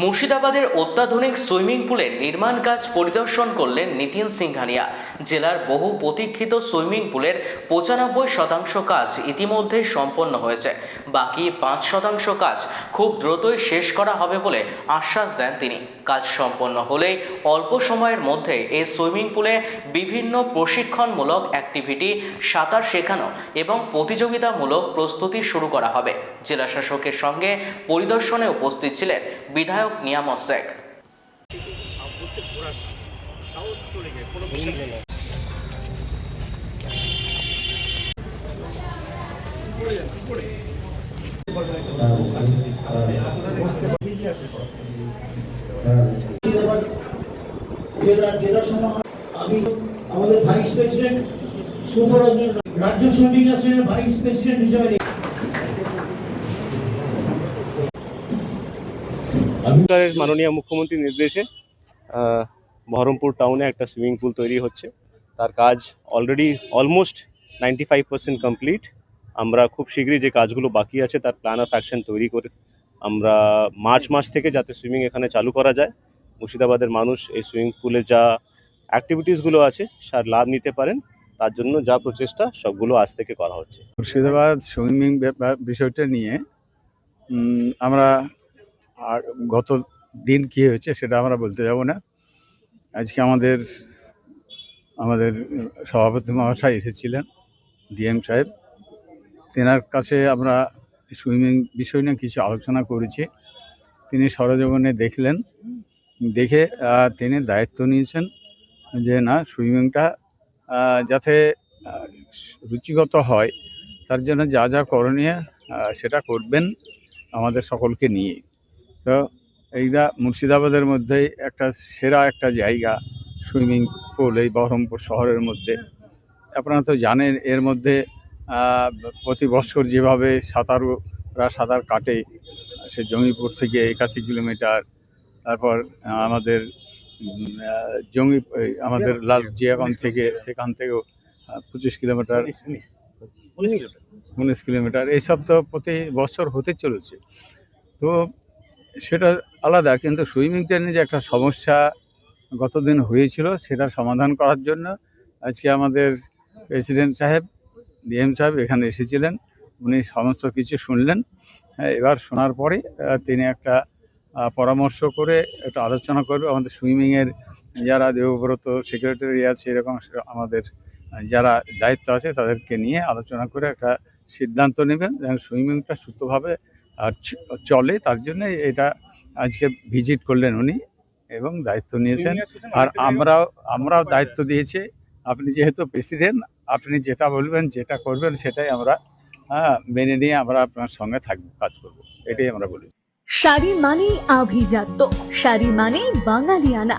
মুর্শিদাবাদের অত্যাধুনিক সুইমিং পুলের নির্মাণ কাজ পরিদর্শন করলেন নিতিন সিংহানিয়া। জেলার বহু প্রতীক্ষিত সুইমিং পুলের পঁচানব্বই শতাংশ কাজ ইতিমধ্যে সম্পন্ন হয়েছে। বাকি পাঁচ শতাংশ কাজ খুব দ্রুতই শেষ করা হবে বলে আশ্বাস দেন তিনি। কাজ সম্পন্ন হলেই অল্প সময়ের মধ্যে এই সুইমিং পুলে বিভিন্ন প্রশিক্ষণমূলক অ্যাক্টিভিটি, সাঁতার শেখানো এবং প্রতিযোগিতামূলক প্রস্তুতি শুরু করা হবে। জেলা শাসকের সঙ্গে পরিদর্শনে উপস্থিত ছিলেন বিধায়ক নিয়ামত শেখ। আমাদের ভাইস প্রেসিডেন্ট সুবরঞ্জন রাজ্য সুইমিং অ্যাসোসিয়েশনের ভাইস প্রেসিডেন্ট হিসেবে সরকারের মাননীয় মুখ্যমন্ত্রীর নির্দেশে বহরমপুর টাউনে একটা সুইমিং পুল তৈরি হচ্ছে। তার কাজ already almost ninety five percent complete আমরা খুব শীঘ্রই যে কাজগুলো বাকি আছে, তার প্ল্যান অফ অ্যাকশন তৈরি করে আমরা মার্চ মাস থেকে যাতে সুইমিং এখানে চালু করা যায়। মুর্শিদাবাদের মানুষ এই সুইমিং পুলে যা অ্যাক্টিভিটিসগুলো আছে তার লাভ নিতে পারেন। তার জন্য যা প্রচেষ্টা, সবগুলো আজ থেকে করা হচ্ছে। মুর্শিদাবাদ সুইমিং বিষয়টা নিয়ে আমরা আর গত দিন কী হয়েছে সেটা আমরা বলতে যাব না। আজকে আমাদের আমাদের সভাপতি মহাশয় এসেছিলেন, ডিএম সাহেব। তেনার কাছে আমরা সুইমিং বিষয় নিয়ে কিছু আলোচনা করেছি। তিনি সরজগণে দেখলেন, দেখে তিনি দায়িত্ব নিয়েছেন যে না, সুইমিংটা যাতে রুচিগত হয়, তার জন্য যা যা করণীয় সেটা করবেন আমাদের সকলকে নিয়ে। তো এইটা মুর্শিদাবাদের মধ্যেই একটা সেরা একটা জায়গা সুইমিং পুল এই বহরমপুর শহরের মধ্যে। আপনারা তো জানেন এর মধ্যে প্রতি বছর যেভাবে সাঁতারুরা সাঁতার কাটে সে জঙ্গিপুর থেকে একাশি কিলোমিটার তারপর আমাদের জঙ্গি আমাদের লাল জিয়াগঞ্জ থেকে সেখান থেকেও পঁচিশ কিলোমিটার। উনিশ কিলোমিটার এইসব তো প্রতি বছর হতে চলেছে। তো সেটা আলাদা কিন্তু সুইমিংটা নিয়ে যে একটা সমস্যা গতদিন হয়েছিল সেটা সমাধান করার জন্য আজকে আমাদের প্রেসিডেন্ট সাহেব ডিএম সাহেব এখানে এসেছিলেন। উনি সমস্ত কিছু শুনলেন। হ্যাঁ, এবার শোনার পরে তিনি একটা পরামর্শ করে একটা আলোচনা করবে। আমাদের সুইমিংয়ের যারা দেবব্রত সেক্রেটারি আছে এরকম আমাদের যারা দায়িত্ব আছে তাদেরকে নিয়ে আলোচনা করে একটা সিদ্ধান্ত নেবেন যেন সুইমিংটা সুস্থভাবে আর চ- চলে তার জন্য এটা আজকে ভিজিট করলেন উনি এবং দায়িত্ব নিয়েছেন। আর আমরাও আমরাও দায়িত্ব দিয়েছি। আপনি যেহেতু প্রেসিডেন্ট আপনি যেটা বলবেন যেটা করবেন সেটাই আমরা হ্যাঁ মেনে নিয়ে আমরা আপনার সঙ্গে থাকব কাজ করব। এটাই আমরা বলি। শাড়ি মানেই আভিজাত্য শাড়ি মানেই বাঙালিয়ানা।